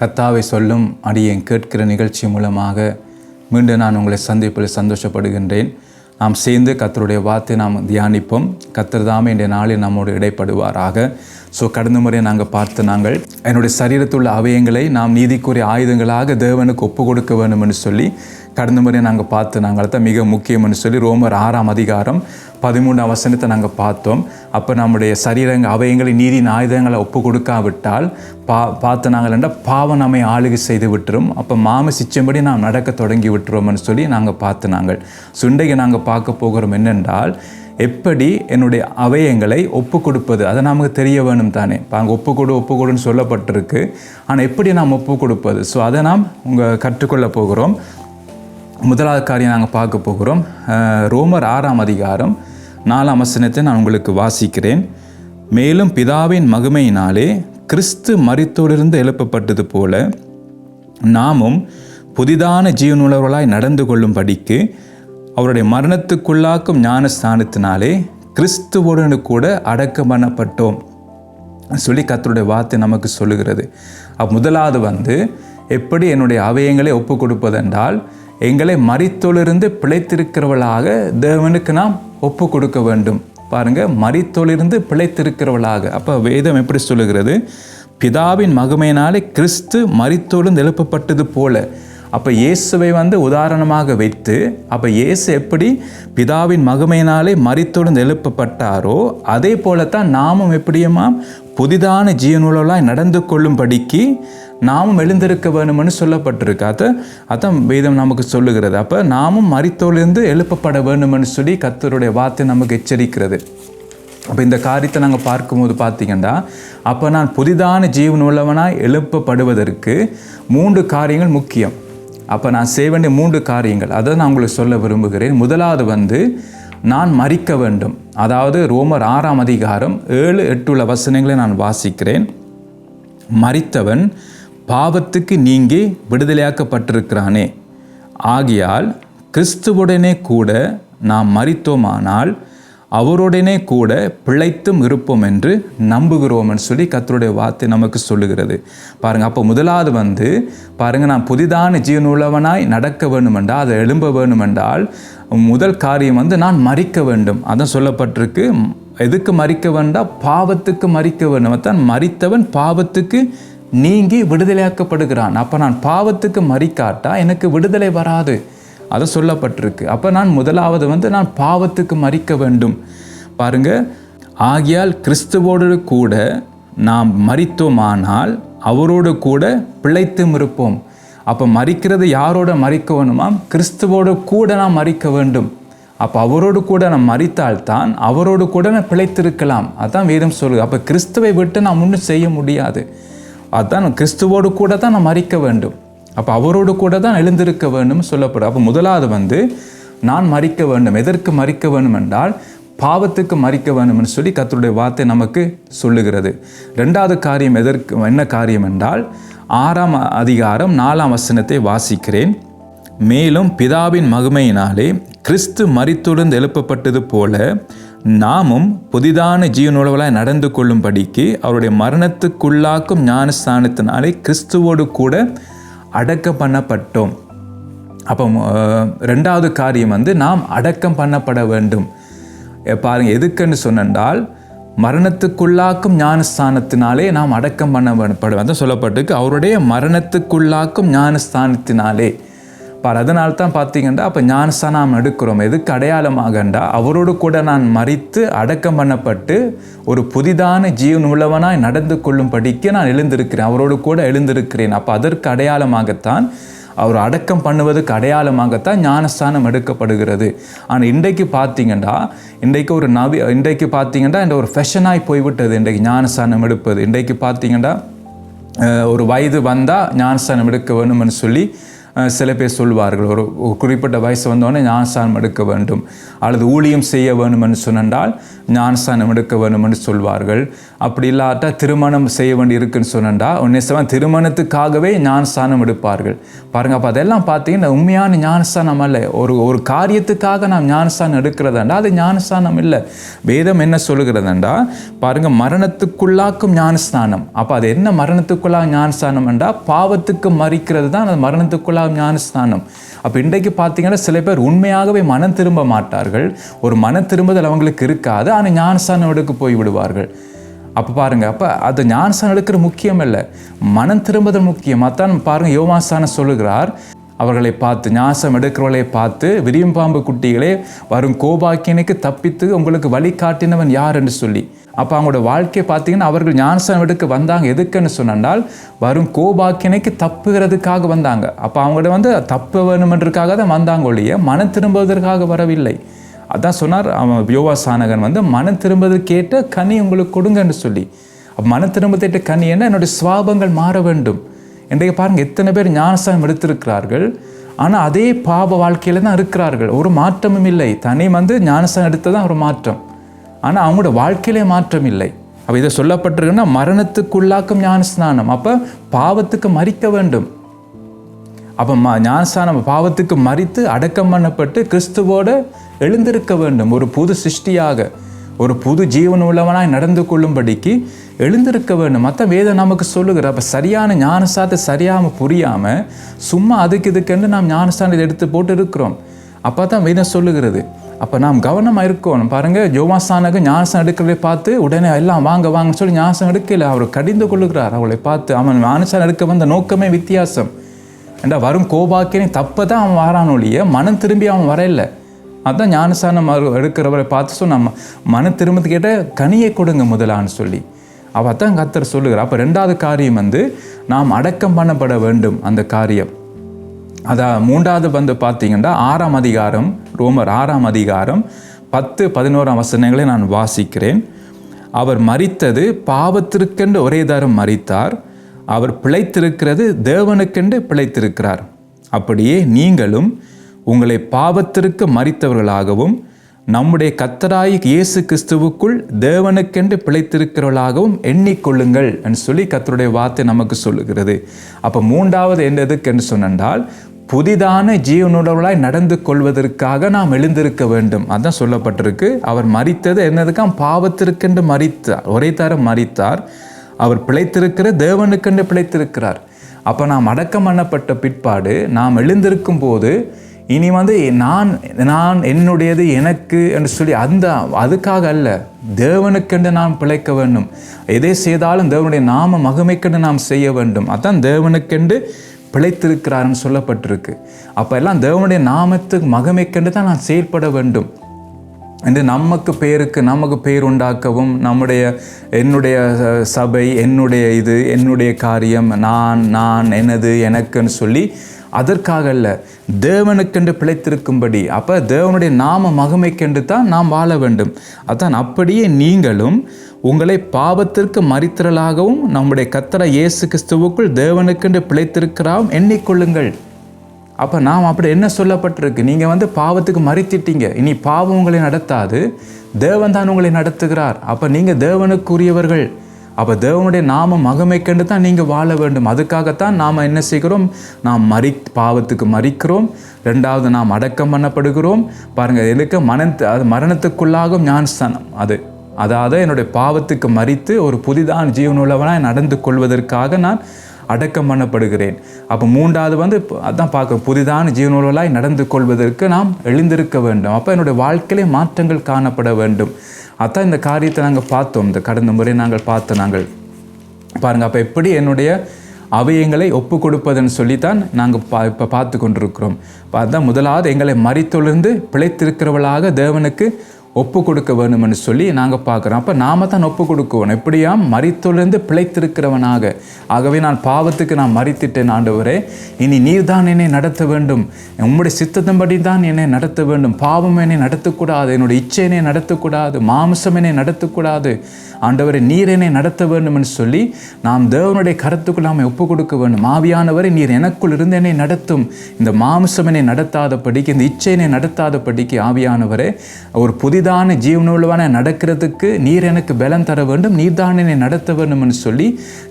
கத்தாவை சொல்லும் அடியேன் கேட்கிற நிகழ்ச்சி மூலமாக மீண்டும் நான் உங்களை சந்திப்பில் சந்தோஷப்படுகின்றேன். நாம் சேர்ந்து கத்தருடைய வார்த்தை நாம் தியானிப்போம். கத்தர் தாமே இன்றைய நாளில் நம்மோடு இடைப்படுவாராக. ஸோ கடந்த முறை நாங்கள் பார்த்து நாங்கள் என்னுடைய சரீரத்தில் உள்ள அவயங்களை நாம் நீதிக்குரிய ஆயுதங்களாக தேவனுக்கு ஒப்பு கொடுக்க வேண்டும் என்று சொல்லி கடந்த முறை நாங்கள் பார்த்து நாங்கள் தான் மிக முக்கியம்னு சொல்லி ரோமர் ஆறாம் அதிகாரம் பதிமூணு வசனத்தை நாங்கள் பார்த்தோம். அப்போ நம்முடைய சரீரங்க அவயங்களை நீதியின் ஆயுதங்களை ஒப்பு கொடுக்காவிட்டால் பா பார்த்து நாங்கள் என்றால் பாவம் நம்மை ஆளுகை செய்து விட்டுரும். அப்போ மாம சிச்சம்படி நாம் நடக்க தொடங்கி விட்டுருவோம்னு சொல்லி நாங்கள் பார்த்து நாங்கள். சுண்டையை நாங்கள் பார்க்க போகிறோம் என்னென்றால் எப்படி என்னுடைய அவயங்களை ஒப்பு கொடுப்பது அதை நமக்கு தெரிய வேணும் தானே. இப்போ அங்கே ஒப்பு கொடு ஒப்பு கொடுன்னு சொல்லப்பட்டிருக்கு. ஆனால் எப்படி நாம் ஒப்பு கொடுப்பது ஸோ அதை நாம் உங்கள் கற்றுக்கொள்ள போகிறோம். முதலாவது காரியம் நாங்கள் பார்க்க போகிறோம். ரோமர் ஆறாம் அதிகாரம் நாலாம் வசனத்தை நான் உங்களுக்கு வாசிக்கிறேன். மேலும் பிதாவின் மகிமையினாலே கிறிஸ்து மரித்தோடிருந்து எழுப்பப்பட்டது போல நாமும் புதிதான ஜீவனுள்ளவர்களாய் நடந்து கொள்ளும்படிக்கு அவருடைய மரணத்துக்குள்ளாக்கும் ஞானஸ்தானத்தினாலே கிறிஸ்துவுடனு கூட அடக்கம் பண்ணப்பட்டோம். சொல்லி கத்தருடைய வார்த்தை நமக்கு சொல்லுகிறது. முதலாவது வந்து எப்படி என்னுடைய அவயங்களை ஒப்பு கொடுப்பதென்றால் எங்களை மரித்தொழிலிருந்து பிழைத்திருக்கிறவளாக தேவனுக்கு நாம் ஒப்பு கொடுக்க வேண்டும். பாருங்க மரித்தொழிலிருந்து பிழைத்திருக்கிறவளாக. அப்போ வேதம் எப்படி சொல்லுகிறது? பிதாவின் மகுமையினாலே கிறிஸ்து மறித்தொழுந்து எழுப்பப்பட்டது போல. அப்போ இயேசுவை வந்து உதாரணமாக வைத்து அப்போ இயேசு எப்படி பிதாவின் மகுமையினாலே மரித்தொழுந்து எழுப்பப்பட்டாரோ அதே போலத்தான் நாமும் எப்படியுமாம் புதிதான ஜீவனுள்ளவர்களாய் நடந்து கொள்ளும்படிக்கு நாமும் எழுந்திருக்க வேணும்னு சொல்லப்பட்டிருக்கு அதை அதான் வேதம் நமக்கு சொல்லுகிறது. அப்போ நாமும் மறித்தோலிருந்து எழுப்பப்பட வேணும்னு சொல்லி கத்தருடைய வார்த்தை நமக்கு எச்சரிக்கிறது. அப்போ இந்த காரியத்தை நாங்கள் பார்க்கும்போது பார்த்தீங்கன்னா அப்போ நான் புதிதான ஜீவன் உள்ளவனாக எழுப்பப்படுவதற்கு மூன்று காரியங்கள் முக்கியம். அப்போ நான் செய்ய வேண்டிய மூன்று காரியங்கள். அதை நான் உங்களுக்கு சொல்ல விரும்புகிறேன். முதலாவது வந்து நான் மறிக்க வேண்டும். அதாவது ரோமர் ஆறாம் அதிகாரம் ஏழு எட்டுள்ள வசனங்களை நான் வாசிக்கிறேன். மறித்தவன் பாவத்துக்கு நீங்கி விடுதலையாக்கப்பட்டிருக்கிறானே. ஆகியால் கிறிஸ்துவுடனே கூட நாம் மறித்தோமானால் அவருடனே கூட பிழைத்தும் இருப்போம் என்று நம்புகிறோம்னு சொல்லி கத்தருடைய வார்த்தை நமக்கு சொல்லுகிறது. பாருங்கள் அப்போ முதலாவது வந்து பாருங்கள் நான் புதிதான ஜீவனுள்ளவனாய் நடக்க வேண்டுமென்றால் அதை எழும்ப வேண்டுமென்றால் முதல் காரியம் வந்து நான் மறிக்க வேண்டும். அதான் சொல்லப்பட்டிருக்கு எதுக்கு மறிக்க வேண்டாம்? பாவத்துக்கு மறிக்க வேண்டும். தான் மறித்தவன் பாவத்துக்கு நீங்கி விடுதலையாக்கப்படுகிறான். அப்போ நான் பாவத்துக்கு மறிக்காட்டா? எனக்கு விடுதலை வராது. அது சொல்லப்பட்டிருக்கு. அப்போ நான் முதலாவது வந்து நான் பாவத்துக்கு மறிக்க வேண்டும். பாருங்க. ஆகியால் கிறிஸ்துவோடு கூட நாம் மறித்தோமானால் அவரோடு கூட பிழைத்தும் இருப்போம். அப்போ மறிக்கிறது யாரோட மறிக்க வேணுமாம் கிறிஸ்துவோடு கூட நாம் மறிக்க வேண்டும். அப்போ அவரோடு கூட நாம் மறித்தால்தான் அவரோடு கூட நான் பிழைத்திருக்கலாம். அதான் வேதம் சொல்லுது. அப்போ கிறிஸ்துவை விட்டு நாம் ஒன்றும் செய்ய முடியாது. அதான் கிறிஸ்துவோடு கூட தான் நான் மறிக்க வேண்டும். அப்போ அவரோடு கூட தான் எழுந்திருக்க வேண்டும் சொல்லப்படும். அப்போ முதலாவது வந்து நான் மறிக்க வேண்டும். எதற்கு மறிக்க வேண்டும் என்றால் பாவத்துக்கு மறிக்க வேண்டும்னு சொல்லி கத்தருடைய வார்த்தை நமக்கு சொல்லுகிறது. ரெண்டாவது காரியம் எதற்கு என்ன காரியம் என்றால் ஆறாம் அதிகாரம் நாலாம் வசனத்தை வாசிக்கிறேன். மேலும் பிதாவின் மகிமையினாலே கிறிஸ்து மரித்துடன் எழுப்பப்பட்டது போல நாமும் புதிதான ஜீவனுள்ளவளாய் நடந்து கொள்ளும்படிக்கு அவருடைய மரணத்துக்குள்ளாக்கும் ஞானஸ்தானத்தினாலே கிறிஸ்துவோடு கூட அடக்கம் பண்ணப்பட்டோம். அப்போ ரெண்டாவது காரியம் வந்து நாம் அடக்கம் பண்ணப்பட வேண்டும். பாருங்கள் எதுக்குன்னு சொன்னால் மரணத்துக்குள்ளாக்கும் ஞானஸ்தானத்தினாலே நாம் அடக்கம் பண்ணப்படும் அதான் சொல்லப்பட்டிருக்கு. அவருடைய மரணத்துக்குள்ளாக்கும் ஞானஸ்தானத்தினாலே. பார் அதனால தான் பார்த்தீங்கன்னா அப்போ ஞானஸ்தானம் நாம் எடுக்கிறோம் எதுக்கு அடையாளமாகண்டா அவரோடு கூட நான் மறித்து அடக்கம் பண்ணப்பட்டு ஒரு புதிதான ஜீவன் உள்ளவனாய் நடந்து கொள்ளும்படிக்கு நான் எழுந்திருக்கிறேன் அவரோடு கூட எழுந்திருக்கிறேன். அப்போ அதற்கு அடையாளமாகத்தான் அவர் அடக்கம் பண்ணுவதற்கு அடையாளமாகத்தான் ஞானஸ்தானம் எடுக்கப்படுகிறது. ஆனால் இன்றைக்கு பார்த்தீங்கன்னா இன்றைக்கு ஒரு நவி இன்றைக்கு பார்த்தீங்கன்னா இந்த ஒரு ஃபெஷனாய் போய்விட்டது இன்றைக்கு ஞானஸ்தானம் எடுப்பது. இன்றைக்கு பார்த்தீங்கன்னா ஒரு வயது வந்தால் ஞானஸ்தானம் எடுக்க வேணும்னு சொல்லி சில பேர் சொல்வார்கள் ஒரு குறிப்பிட்ட வயசு வந்தோடனே ஞானஸ்தானம் எடுக்க வேண்டும். அல்லது ஊழியம் செய்ய வேண்டும் சொன்னால் ஞானஸ்தானம் எடுக்க வேண்டும் சொல்வார்கள். அப்படி இல்லாட்டா திருமணம் செய்ய வேண்டி இருக்குன்னு சொன்னா உன்னை திருமணத்துக்காகவே ஞானஸ்தானம் எடுப்பார்கள். பாருங்க அப்போ அதெல்லாம் பார்த்தீங்கன்னா உண்மையான ஞானஸ்தானம் அல்ல. ஒரு ஒரு காரியத்துக்காக நாம் ஞானஸ்தானம் எடுக்கிறதாண்டா அது ஞானஸ்தானம் இல்லை. வேதம் என்ன சொல்லுகிறதுண்டா பாருங்கள் மரணத்துக்குள்ளாக்கும் ஞானஸ்தானம் அப்போ அது என்ன மரணத்துக்குள்ளாக ஞானஸ்தானம்ன்றா பாவத்துக்கு மறிக்கிறது தான் அது மரணத்துக்குள்ளாக ஞானஸ்தானம் அப்போ இன்றைக்கு பார்த்தீங்கன்னா சில பேர் உண்மையாகவே மனம் திரும்ப மாட்டார்கள். ஒரு மன திரும்புதல் அவங்களுக்கு இருக்காது. ஆனால் ஞானஸ்தானம் எடுக்க போய் விடுவார்கள். அப்போ பாருங்கள் அப்போ அது ஞானஸ்தானம் எடுக்கிற முக்கியம் இல்லை. மனம் திரும்புதல் முக்கியம். அதான் பாருங்கள் யோமாஸ்தானம் சொல்லுகிறார். அவர்களை பார்த்து ஞாசம் எடுக்கிறவர்களை பார்த்து விரியம்பாம்பு குட்டிகளே வரும் கோபாக்கியனுக்கு தப்பித்து உங்களுக்கு வழி காட்டினவன் யார் என்று சொல்லி. அப்போ அவங்களோட வாழ்க்கையை பார்த்தீங்கன்னா அவர்கள் ஞானசம் வீட்டுக்கு வந்தாங்க. எதுக்குன்னு சொன்னால் வரும் கோபாக்கினைக்கு தப்புகிறதுக்காக வந்தாங்க. அப்போ அவங்களோட வந்து தப்பு வேணுமென்றதுக்காக தான் வந்தாங்க ஒழிய மனம் திரும்புவதற்காக வரவில்லை. அதான் சொன்னார் அவன் யோவா சானகன் வந்து மனம் திரும்பது கேட்ட கனி உங்களுக்கு கொடுங்கன்னு சொல்லி. அப்போ மனம் திரும்பத்திட்ட கனி என்ன? என்னுடைய சுவாபங்கள் மாற வேண்டும். இன்றைக்கு பாருங்கள் எத்தனை பேர் ஞானஸ்தானம் எடுத்திருக்கிறார்கள் ஆனால் அதே பாப வாழ்க்கையில் தான் இருக்கிறார்கள். ஒரு மாற்றமும் இல்லை. தனி வந்து ஞானஸ்தானம் எடுத்ததான் ஒரு மாற்றம். ஆனால் அவங்களோட வாழ்க்கையிலே மாற்றம் இல்லை. அப்போ இதை சொல்லப்பட்டிருக்குன்னா மரணத்துக்குள்ளாக்கும் ஞானஸ்நானம். அப்போ பாவத்துக்கு மறிக்க வேண்டும். அப்போ ம ஞானஸ்தானம் பாவத்துக்கு மறித்து அடக்கம் பண்ணப்பட்டு கிறிஸ்துவோட எழுந்திருக்க வேண்டும். ஒரு புது சிருஷ்டியாக ஒரு புது ஜீவன் உள்ளவனாய் நடந்து கொள்ளும்படிக்கு எழுந்திருக்க வேண்டும். மற்ற வேதம் நமக்கு சொல்லுகிற அப்போ சரியான ஞானஸ்தானத்தை சரியாமல் புரியாமல் சும்மா அதுக்கு இதுக்கென்று நாம் ஞானஸ்தானத்தை எடுத்து போட்டு இருக்கிறோம். அப்போ தான் வேதம் சொல்லுகிறது அப்போ நாம் கவனமாக இருக்கணும். பாருங்கள் யோமாஸ்தானக ஞானசம் எடுக்கிறதை பார்த்து உடனே எல்லாம் வாங்க வாங்கன்னு சொல்லி ஞானசம் எடுக்கல அவர் கடிந்து கொள்ளுகிறார். அவளை பார்த்து அவன் ஞானசம் எடுக்க வந்த நோக்கமே வித்தியாசம். ஏண்டா வரும் கோபாக்கினை தப்பு தான் அவன் வாரான் ஒழிய மனம் திரும்பி அவன் வரையில அதான் ஞானசானம் எடுக்கிறவரை பார்த்து சொன்ன நம்ம மனம் திரும்பத்து கேட்ட கனியை கொடுங்க முதலான்னு சொல்லி. அவள் தான் கத்தர் சொல்லுகிறார். அப்போ ரெண்டாவது காரியம் வந்து நாம் அடக்கம் பண்ணப்பட வேண்டும் அந்த காரியம். அதான் மூன்றாவது வந்து பார்த்தீங்கன்னா ஆறாம் அதிகாரம் ரோமர் ஆறாம் அதிகாரம் பத்து பதினோராம் வசனங்களை நான் வாசிக்கிறேன். அவர் மறித்தது பாவத்திற்கென்று ஒரே தரம் மறித்தார் அவர் பிழைத்திருக்கிறது தேவனுக்கென்று பிழைத்திருக்கிறார். அப்படியே நீங்களும் உங்களை பாவத்திற்கு மறித்தவர்களாகவும் நம்முடைய கத்தராய் இயேசு கிறிஸ்துவுக்குள் தேவனுக்கென்று பிழைத்திருக்கிறவர்களாகவும் எண்ணிக்கொள்ளுங்கள் என்று சொல்லி கத்தருடைய வார்த்தை நமக்கு சொல்லுகிறது. அப்போ மூன்றாவது என்னதுக்கு என்று சொன்னால் புதிதான ஜீவனுடவளாய் நடந்து கொள்வதற்காக நாம் எழுந்திருக்க வேண்டும். அதான் சொல்லப்பட்டிருக்கு. அவர் மறித்தது என்னதுக்காம்? பாவத்திற்கென்று மறித்தார். ஒரே தரம் மறித்தார். அவர் பிழைத்திருக்கிற தேவனுக்கென்று பிழைத்திருக்கிறார். அப்போ நாம் அடக்கம் பண்ணப்பட்ட பிற்பாடு நாம் எழுந்திருக்கும் போது இனி வந்து நான் நான் என்னுடையது எனக்கு என்று சொல்லி அந்த அதுக்காக அல்ல. தேவனுக்கென்று நாம் பிழைக்க வேண்டும். எதை செய்தாலும் தேவனுடைய நாம மகிமைக்கென்று நாம் செய்ய வேண்டும். அதான் தேவனுக்கென்று பிழைத்திருக்கிறார்னு சொல்லப்பட்டிருக்கு. அப்போ எல்லாம் தேவனுடைய நாமத்துக்கு மகிமைக்கென்று தான் நான் செயல்பட வேண்டும். என்று நமக்கு பேருக்கு நமக்கு பேர் உண்டாக்கவும் நம்முடைய என்னுடைய சபை என்னுடைய இது என்னுடைய காரியம் நான் நான் எனது எனக்குன்னு சொல்லி அதற்காக அல்ல தேவனுக்கென்று பிழைத்திருக்கும்படி. அப்போ தேவனுடைய நாம மகிமைக்கென்று தான் நாம் வாழ வேண்டும். அதான் அப்படியே நீங்களும் உங்களை பாவத்திற்கு மறித்திரலாகவும் நம்முடைய கத்தர இயேசு கிறிஸ்துவுக்குள் தேவனுக்கென்று பிழைத்திருக்கிறாவும் எண்ணிக்கொள்ளுங்கள். அப்போ நாம் அப்படி என்ன சொல்லப்பட்டிருக்கு? நீங்கள் வந்து பாவத்துக்கு மறித்திட்டீங்க. இனி பாவம் உங்களை நடத்தாது. தேவன் தான் உங்களை நடத்துகிறார். அப்போ நீங்கள் தேவனுக்குரியவர்கள். அப்போ தேவனுடைய நாம மகமைக்கண்டு தான் நீங்கள் வாழ வேண்டும். அதுக்காகத்தான் நாம் என்ன செய்கிறோம்? நாம் மறி பாவத்துக்கு மறிக்கிறோம். ரெண்டாவது நாம் அடக்கம் பண்ணப்படுகிறோம். பாருங்கள் எதுக்கு மனத்து அது மரணத்துக்குள்ளாகும் ஞானஸ்தானம் அது அதாவது என்னுடைய பாவத்துக்கு மறித்து ஒரு புதிதான ஜீவனுள்ளவனாக நடந்து கொள்வதற்காக நான் அடக்கம் பண்ணப்படுகிறேன். அப்போ மூன்றாவது வந்து அதான் பார்க்க புதிதான ஜீவனுள்ளாய் நடந்து கொள்வதற்கு நாம் எழுந்திருக்க வேண்டும். அப்போ என்னுடைய வாழ்க்கையிலே மாற்றங்கள் காணப்பட வேண்டும். அதான் இந்த காரியத்தை நாங்கள் பார்த்தோம். இந்த கடந்த முறை நாங்கள் பார்த்த நாங்கள். பாருங்கள் அப்போ எப்படி என்னுடைய அவயங்களை ஒப்பு கொடுப்பதுன்னு சொல்லித்தான் நாங்கள் பா இப்போ பார்த்து கொண்டிருக்கிறோம். அதுதான் அதான் முதலாவது எங்களை மறித்தொழிந்து பிழைத்திருக்கிறவளாக தேவனுக்கு ஒப்பு கொடுக்க வேணும்னு சொல்லி நாங்கள் பார்க்குறோம். அப்போ நாம தான் ஒப்பு கொடுக்குவோம் எப்படியாம் மறித்தொழிந்து பிழைத்திருக்கிறவனாக. ஆகவே நான் பாவத்துக்கு நான் மறித்திட்டேன் ஆண்டவரே. இனி நீர் தான் என்னை நடத்த வேண்டும். உம்முடைய சித்தத்தின்படி தான் என்னை நடத்த வேண்டும். பாவம் என்னை நடத்தக்கூடாது. என்னுடைய இச்சை என்னை நடத்தக்கூடாது. மாம்சம் என்னை நடத்தக்கூடாது. ஆண்டவரை நீர் என்னை நடத்த வேண்டும்னு சொல்லி நாம் தேவனுடைய கருத்துக்குள் நாம் ஒப்பு கொடுக்க வேண்டும். ஆவியானவரை நீர் எனக்குள் இருந்து என்னை நடத்தும். இந்த மாம்சம் என்னை நடத்தாதபடிக்கு இந்த இச்சை என்னை நடத்தாதபடிக்கு ஆவியானவரே ஒரு புதிதான ஜீவனுள்ளவன நடக்கிறதுக்கு நீர் எனக்கு பலம் தர வேண்டும் நீர் தான் என்னை நடத்த வேண்டும்னு சொல்லி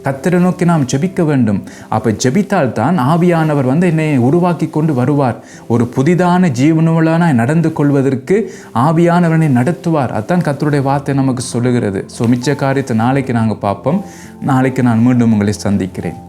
கத்திர நோக்கி நாம் ஜெபிக்க வேண்டும். அப்போ ஜெபித்தால் தான் ஆவியானவர் வந்து என்னை உருவாக்கி கொண்டு வருவார். ஒரு புதிதான ஜீவனுள்ளன நடந்து கொள்வதற்கு ஆவியானவனை நடத்துவார். அதான் கத்தருடைய வார்த்தை நமக்கு சொல்லுகிறது. ஸோ மிச்ச காரியத்தை நாளைக்கு நாங்கள் பார்ப்போம். நாளைக்கு நான் மீண்டும் உங்களை சந்திக்கிறேன்.